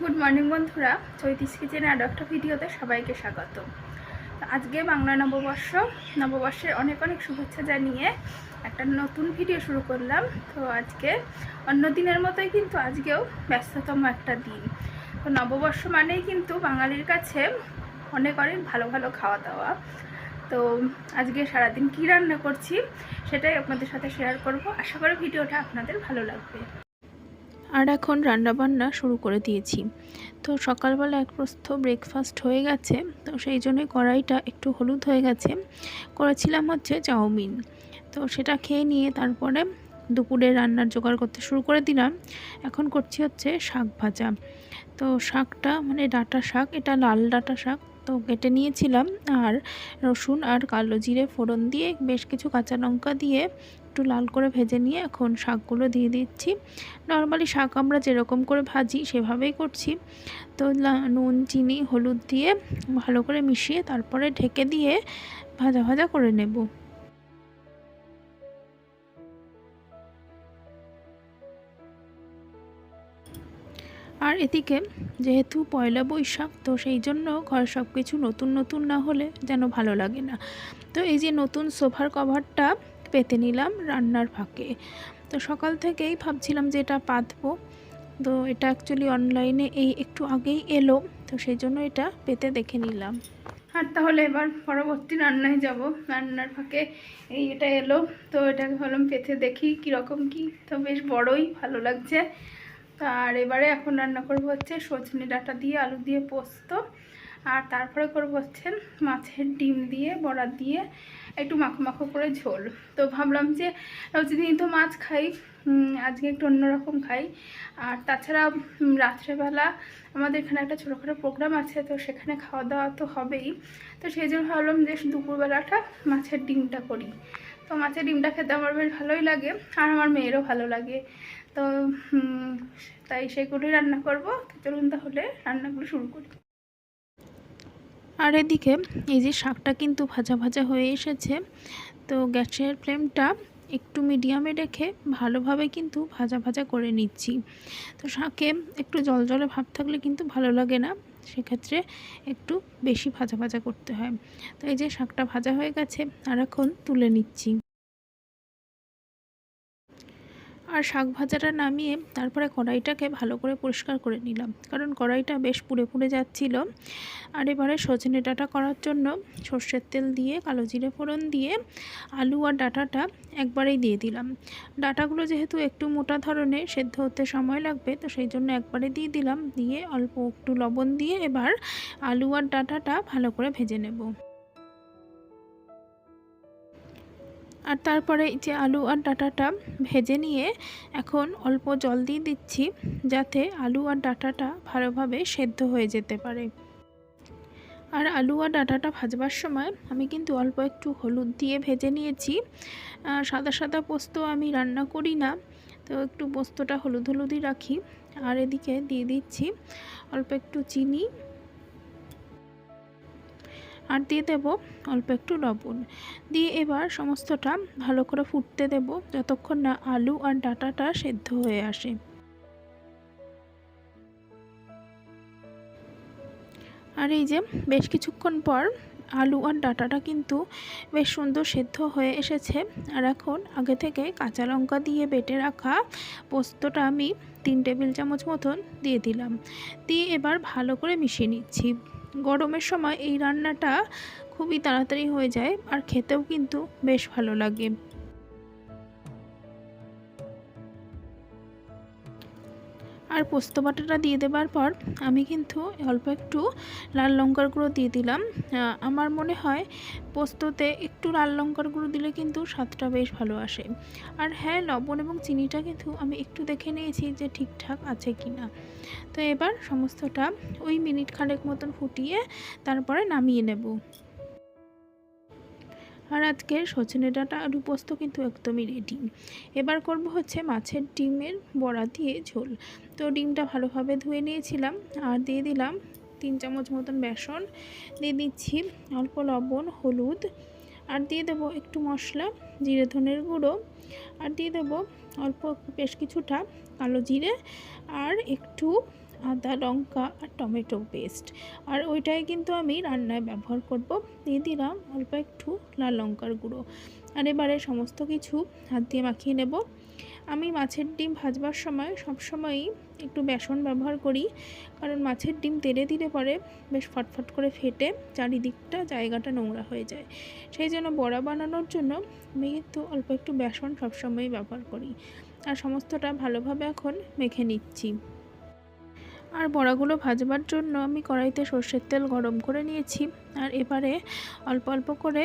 Good morning বন্ধুরা। চৈতিস কিচেনে আরও একটা ভিডিওতে সবাইকে স্বাগত আজকে বাংলা নববর্ষ। নববর্ষের অনেক অনেক শুভেচ্ছা জানিয়ে একটা নতুন ভিডিও শুরু করলাম। তো আজকে অন্য দিনের মতোই কিন্তু আজকেও ব্যস্ততম একটা দিন। তো নববর্ষ মানেই কিন্তু বাঙালির কাছে অনেক অনেক ভালো ভালো খাওয়া দাওয়া। তো আজকে সারাদিন কী রান্না করছি সেটাই আপনাদের সাথে শেয়ার করব। আশা করি ভিডিওটা আপনাদের ভালো লাগবে। আর এখন রান্নাবান্না শুরু করে দিয়েছি। তো সকালবেলা এক প্রস্থ ব্রেকফাস্ট হয়ে গেছে, তো সেই জন্যই কড়াইটা একটু হলুদ হয়ে গেছে। করেছিলাম হচ্ছে চাউমিন। তো সেটা খেয়ে নিয়ে তারপরে দুপুরে রান্নার জোগাড় করতে শুরু করে দিলাম। এখন করছি হচ্ছে শাক ভাজা। তো শাকটা মানে ডাঁটা শাক, এটা লাল ডাঁটা শাক, তো কেটে নিয়েছিলাম। আর রসুন আর কালো জিরে ফোড়ন দিয়ে বেশ কিছু কাঁচা লঙ্কা দিয়ে একটু লাল করে ভেজে নিয়ে এখন শাকগুলো দিয়ে দিচ্ছি। নর্মালি শাক আমরা যেরকম করে ভাজি সেভাবেই করছি। তো নুন, চিনি, হলুদ দিয়ে ভালো করে মিশিয়ে তারপরে ঢেকে দিয়ে ভাজা ভাজা করে নেব। আর এদিকে যেহেতু পয়লা বৈশাখ, তো সেই জন্য ঘর সব কিছু নতুন নতুন না হলে যেন ভালো লাগে না। তো এই যে নতুন সোফার কভারটা পেতে নিলাম রান্নার ফাঁকে। তো সকাল থেকেই ভাবছিলাম যে এটা পাতবো। তো এটা অ্যাকচুয়ালি অনলাইনে এই একটু আগেই এলো, তো সেই জন্য এটা পেতে দেখে নিলাম। আর তাহলে এবার পরবর্তী রান্নায় যাব। রান্নার ফাঁকে এই এটা এলো, তো এটাকে ভাবলাম পেতে দেখি কীরকম কি। তো বেশ বড়ই, ভালো লাগছে। আর এবারে এখন রান্না করব হচ্ছে সজনে ডাঁটা দিয়ে আলু দিয়ে পোস্ত। আর তারপরে করব হচ্ছে মাছের ডিম দিয়ে, বড়া দিয়ে। একটু মাখো মাখো করে ঝোল। তো ভাবলাম যে প্রতিদিন তো মাছ খাই আজকে একটু অন্যরকম খাই। আর তাছাড়া রাত্রেবেলা আমাদের এখানে একটা ছোটোখাটো প্রোগ্রাম আছে, তো সেখানে খাওয়া দাওয়া তো হবেই। তো সেই জন্য ভাবলাম যে দুপুরবেলাটা মাছের ডিমটা করি। তো মাছের ডিমটা খেতে আমার বেশ ভালোই লাগে, আর আমার মেয়েরও ভালো লাগে। তো তাই সেগুলোই রান্না করব। তো চলুন তাহলে রান্নাগুলো শুরু করি। আর এদিকে এই যে শাকটা কিন্তু ভাজা ভাজা হয়ে এসেছে, তো গ্যাসের ফ্লেমটা একটু মিডিয়ামে রেখে ভালোভাবে কিন্তু ভাজা ভাজা করে নিচ্ছি। তো শাকে একটু জল জলে ভাব থাকলে কিন্তু ভালো লাগে না, সেক্ষেত্রে একটু বেশি ভাজা ভাজা করতে হয়। তো এই যে শাকটা ভাজা হয়ে গেছে, আর এখন তুলে নিচ্ছি। আর শাক ভাজাটা নামিয়ে তারপরে কড়াইটাকে ভালো করে পরিষ্কার করে নিলাম। কারণ কড়াইটা বেশ পুড়ে পুড়ে যাচ্ছিল। আর এবারে সজনে ডাঁটা করার জন্য সর্ষের তেল দিয়ে, কালো জিরে ফোড়ন দিয়ে, আলু আর ডাঁটাটা একবারেই দিয়ে দিলাম। ডাটাগুলো যেহেতু একটু মোটা ধরনের, সেদ্ধ হতে সময় লাগবে, তো সেই জন্য একবারে দিয়ে দিলাম। দিয়ে অল্প একটু লবণ দিয়ে এবার আলু আর ডাটাটা ভালো করে ভেজে নেব। আর তারপরে যে আলু আর ডাটাটা ভেজে নিয়ে এখন অল্প জল দিয়ে দিচ্ছি যাতে আলু আর ডাটাটা ভালোভাবে সেদ্ধ হয়ে যেতে পারে। আর আলু আর ডাটাটা ভাজবার সময় আমি কিন্তু অল্প একটু হলুদ দিয়ে ভেজে নিয়েছি। সাদা সাদা পোস্ত আমি রান্না করি না, তো একটু পোস্তটা হলুদ হলুদই রাখি। আর এদিকে দিয়ে দিচ্ছি অল্প একটু চিনি আর দিয়ে দেব অল্প একটু লবণ। দিয়ে এবার সমস্তটা ভালো করে ফুটতে দেব যতক্ষণ না আলু আর ডাটাটা সেদ্ধ হয়ে আসে। আর এই যে বেশ কিছুক্ষণ পর আলু আর ডাটাটা কিন্তু বেশ সুন্দর সেদ্ধ হয়ে এসেছে। আর এখন আগে থেকে কাঁচা লঙ্কা দিয়ে বেটে রাখা পোস্তটা আমি তিন টেবিল চামচ মতন দিয়ে দিলাম। দিয়ে এবার ভালো করে মিশিয়ে নিচ্ছি। গরমের সময় এই রান্নাটা খুবই তাড়াতাড়ি হয়ে যায় আর খেতেও কিন্তু বেশ ভালো লাগে। আর পোস্ত বাটাটা দিয়ে দেবার পর আমি কিন্তু অল্প একটু লাল লঙ্কার গুঁড়ো দিয়ে দিলাম। আমার মনে হয় পোস্ততে একটু লাল লঙ্কার গুঁড়ো দিলে কিন্তু স্বাদটা বেশ ভালো আসে। আর হ্যাঁ লবণ এবং চিনিটা কিন্তু আমি একটু দেখে নিয়েছি যে ঠিকঠাক আছে কি না। তো এবার সমস্তটা ওই মিনিট খানেক মতন ফুটিয়ে তারপরে নামিয়ে নেব। আর আজকের সজনে ডাঁটা আলু কিন্তু একদমই রেডি এবার করব হচ্ছে মাছের ডিমের বড়া দিয়ে ঝোল। তো ডিমটা ভালোভাবে ধুয়ে নিয়েছিলাম আর দিয়ে দিলাম তিন চামচ মতন বেসন। দিয়ে দিচ্ছি অল্প লবণ, হলুদ আর দিয়ে দেব একটু মশলা, জিরে, ধনের গুঁড়ো আর দিয়ে দেব অল্প বেশ কিছুটা কালো জিরে আর একটু আদা, লঙ্কা আর টমেটো পেস্ট আর ওইটাই কিন্তু আমি রান্নায় ব্যবহার করব। দিয়ে দিলাম অল্প একটু লাল লঙ্কার গুঁড়ো। আর এবারে সমস্ত কিছু হাত দিয়ে মাখিয়ে নেব। আমি মাছের ডিম ভাজবার সময় সবসময়ই একটু বেসন ব্যবহার করি। কারণ মাছের ডিম তেলে দিলে পরে বেশ ফটফট করে ফেটে চারিদিকটা জায়গাটা নোংরা হয়ে যায়। সেই জন্য বড়া বানানোর জন্য আমি কিন্তু অল্প একটু বেসন সবসময়ই ব্যবহার করি। আর সমস্তটা ভালোভাবে এখন মেখে নিচ্ছি। আর বড়াগুলো ভাজবার জন্য আমি কড়াইতে সর্ষের তেল গরম করে নিয়েছি। আর এবারে অল্প অল্প করে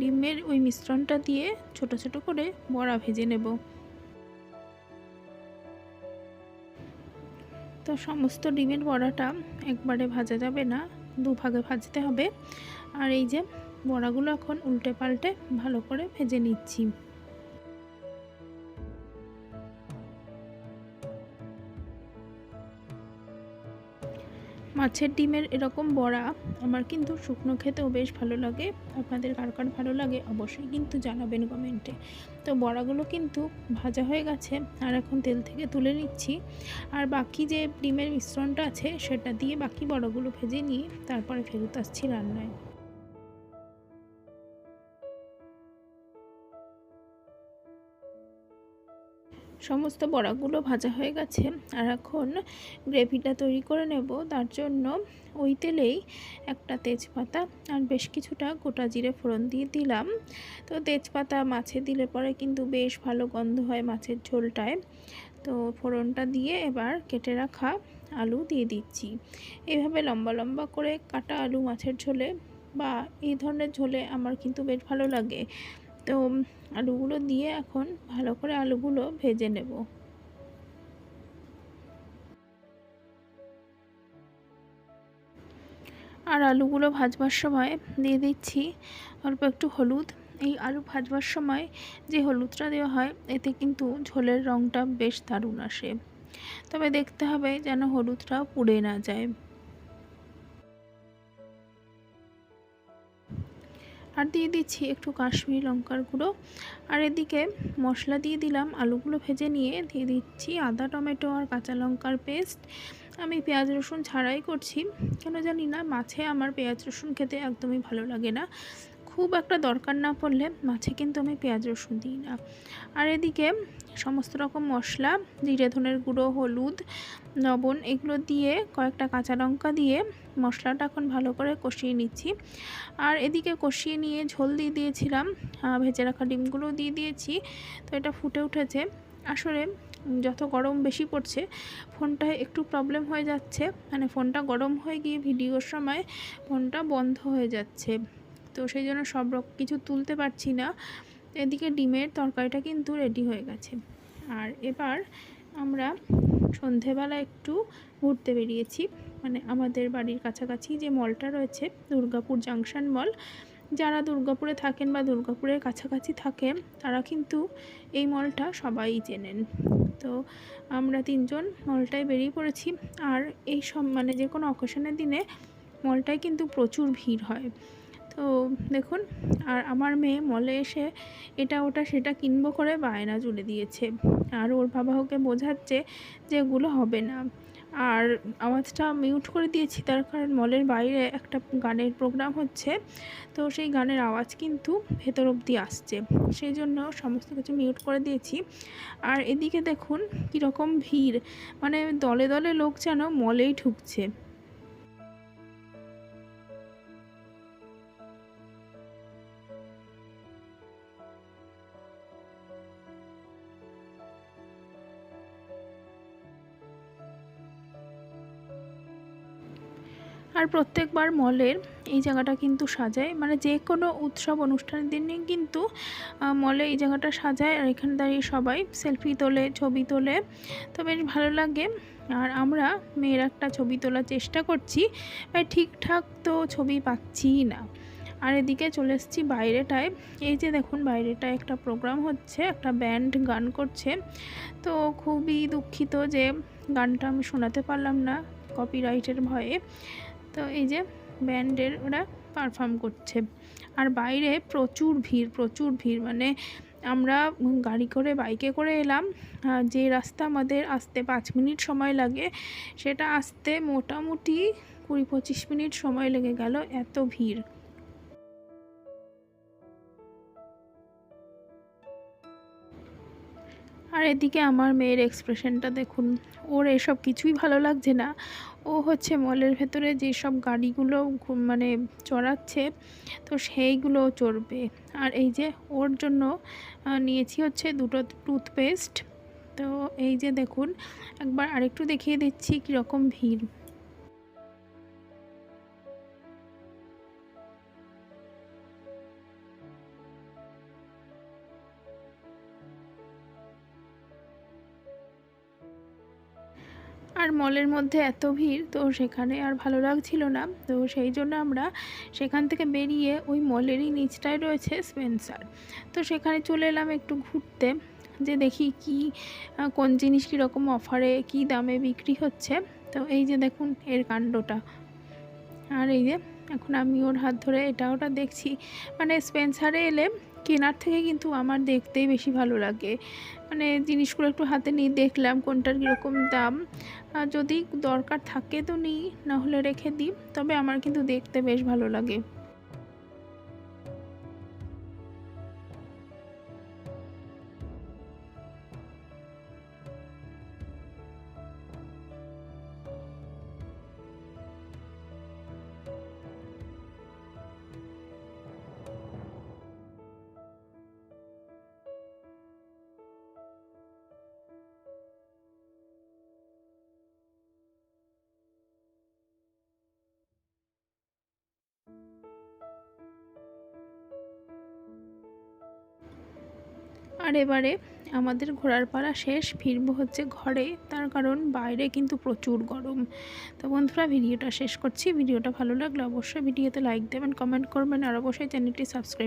ডিমের ওই মিশ্রণটা দিয়ে ছোট ছোট করে বড়া ভেজে নেব। তো সমস্ত ডিমের বড়াটা একবারে ভাজা যাবে না, দুভাগে ভাজতে হবে। আর এই যে বড়াগুলো এখন উল্টে পাল্টে ভালো করে ভেজে নিচ্ছি। মাছের ডিমের এরকম বড়া আমার কিন্তু শুকনো খেতেও বেশ ভালো লাগে। আপনাদের কার কার ভালো লাগে অবশ্যই কিন্তু জানাবেন কমেন্টে। তো বড়াগুলো কিন্তু ভাজা হয়ে গেছে, আর এখন তেল থেকে তুলে নিচ্ছি। আর বাকি যে ডিমের মিশ্রণটা আছে সেটা দিয়ে বাকি বড়াগুলো ভেজে নিয়ে তারপরে ফেরত আসছি রান্নায়। সমস্ত বড়াগুলো ভাজা হয়ে গেছে। আর এখন গ্রেভিটা তৈরি করে নেব। তার জন্য ওই তেলেই একটা তেজপাতা আর বেশ কিছুটা গোটা জিরে ফোড়ন দিয়ে দিলাম। তো তেজপাতা মাছে দিলে পরে কিন্তু বেশ ভালো গন্ধ হয় মাছের ঝোলটায়। তো ফোড়নটা দিয়ে এবার কেটে রাখা আলু দিয়ে দিচ্ছি। এভাবে লম্বা লম্বা করে কাটা আলু মাছের ঝোলে বা এই ধরনের ঝোলে আমার কিন্তু বেশ ভালো লাগে। তো আলুগুলো দিয়ে এখন ভালো করে আলুগুলো ভেজে নেব। আর আলুগুলো ভাজবার সময় দিয়ে দিচ্ছি অল্প একটু হলুদ। এই আলু ভাজবার সময় যে হলুদটা দেওয়া হয়, এতে কিন্তু ঝোলের রঙটা বেশ দারুণ আসে। তবে দেখতে হবে যেন হলুদটা পুড়ে না যায়। আর দিয়ে দিচ্ছি একটু কাশ্মীরি লঙ্কার গুঁড়ো। আর এদিকে মশলা দিয়ে দিলাম আলুগুলো ভেজে নিয়ে, দিয়ে দিচ্ছি আদা, টমেটো আর কাঁচা লঙ্কার পেস্ট। আমি পেঁয়াজ রসুন ছাড়াই করছি। কেন জানি না, মাছে আমার পেঁয়াজ রসুন খেতে একদমই ভালো লাগে না। খুব একটা দরকার না পড়লে মাছে কিন্তু আমি পেঁয়াজ রসুন দিই না। আর এদিকে সমস্ত রকম মশলা, জিরে, ধনের গুঁড়ো, হলুদ, লবণ এগুলো দিয়ে কয়েকটা কাঁচা লঙ্কা দিয়ে মশলাটা এখন ভালো করে কষিয়ে নিচ্ছি। আর এদিকে কষিয়ে নিয়ে ঝোল দিয়ে দিয়েছিলাম ভেজে রাখা ডিমগুলো দিয়ে দিয়েছি, তো এটা ফুটে উঠেছে। আসলে যত গরম বেশি পড়ছে, ফোনটায় একটু প্রবলেম হয়ে যাচ্ছে মানে ফোনটা গরম হয়ে গিয়ে ভিডিওর সময় ফোনটা বন্ধ হয়ে যাচ্ছে। তো সেই জন্য সব কিছু তুলতে পারছি না। এদিকে ডিমের তরকারিটা কিন্তু রেডি হয়ে গেছে। আর এবার আমরা সন্ধেবেলা একটু ঘুরতে বেরিয়েছি। মানে আমাদের বাড়ির কাছাকাছি যে মলটা রয়েছে, দুর্গাপুর জাংশন মল যারা দুর্গাপুরে থাকেন বা দুর্গাপুরের কাছাকাছি থাকেন, তারা কিন্তু এই মলটা সবাই চেনেন। তো আমরা তিনজন মলটায় বেরিয়ে পড়েছি। আর এই সব মানে যে কোনো অকেশনের দিনে মলটায় কিন্তু প্রচুর ভিড় হয়। তো দেখুন, আর আমার মেয়ে মলে এসে এটা, ওটা, সেটা কিনবো করে বায়না জুড়ে দিয়েছে। আর ওর বাবা ওকে বোঝাচ্ছে যে এগুলো হবে না। আর আওয়াজটা মিউট করে দিয়েছি, তার কারণ মলের বাইরে একটা গানের প্রোগ্রাম হচ্ছে, তো সেই গানের আওয়াজ কিন্তু ভেতর অবধি আসছে। সেই জন্য সমস্ত কিছু মিউট করে দিয়েছি। আর এদিকে দেখুন, কীরকম ভিড়। মানে দলে দলে লোক যেন মলেই ঢুকছে। আর প্রত্যেকবার মলের এই জায়গাটা কিন্তু সাজায়। মানে যে কোনো উৎসব, অনুষ্ঠানের দিনে কিন্তু মলে এই জায়গাটা সাজায় আর এখানে দাঁড়িয়ে সবাই সেলফি তোলে, ছবি তোলে। তো বেশ ভালো লাগে। আর আমরা মেয়ের একটা ছবি তোলার চেষ্টা করছি ঠিকঠাক তো ছবি পাচ্ছি না। আর এদিকে চলে এসেছি বাইরেটায়। এই যে দেখুন, বাইরেটায় একটা প্রোগ্রাম হচ্ছে, একটা ব্যান্ড গান করছে। তো খুবই দুঃখিত যে গানটা আমি শোনাতে পারলাম না কপিরাইটের ভয়ে। তো এই যে ব্যান্ডের ওরা পারফর্ম করছে। আর বাইরে প্রচুর ভিড় প্রচুর ভিড়। মানে আমরা গাড়ি করে বাইকে করে এলাম যে রাস্তা আমাদের আসতে পাঁচ মিনিট সময় লাগে, সেটা আসতে মোটামুটি কুড়ি পঁচিশ মিনিট সময় লেগে গেল। এত ভিড়। এদিকে আমার মেয়ের এক্সপ্রেশনটা দেখুন, ওর এসব কিছুই ভালো লাগছে না। ও হচ্ছে মলের ভেতরে যেসব গাড়িগুলো মানে চড়াচ্ছে, তো সেইগুলো চড়বে। আর এই যে ওর জন্য নিয়েছি হচ্ছে দুটো টুথপেস্ট তো এই যে দেখুন, একবার আরেকটু দেখিয়ে দিচ্ছি কীরকম ভিড়। আর মলের মধ্যে এত ভিড়, তো সেখানে আর ভালো লাগছিল না। তো সেই জন্য আমরা সেখান থেকে বেরিয়ে ওই মলেরই নিচটায় রয়েছে স্পেন্সার তো সেখানে চলে এলাম একটু ঘুরতে, যে দেখি কি কোন জিনিস কীরকম অফারে কী দামে বিক্রি হচ্ছে। তো এই যে দেখুন, এর কাণ্ডটা। আর এই যে, এখন আমি ওর হাত ধরে এটা ওটা দেখছি। মানে স্পেন্সারে এলে কেনার থেকে কিন্তু আমার দেখতেই বেশি ভালো লাগে। মানে জিনিসগুলো একটু হাতে নিয়ে দেখলাম কোনটার কীরকম দাম। যদি দরকার থাকে তো নিই, নাহলে রেখে দিই। তবে আমার কিন্তু দেখতে বেশ ভালো লাগে। আর এবারে আমাদের ঘোরার পাড়া শেষ, ফিরবো হচ্ছে ঘরে। তার কারণ বাইরে কিন্তু প্রচুর গরম। তো বন্ধুরা, ভিডিওটা শেষ করছি। ভিডিওটা ভালো লাগলে অবশ্যই ভিডিওতে লাইক দেবেন কমেন্ট করবেন, আর অবশ্যই চ্যানেলটি সাবস্ক্রাইব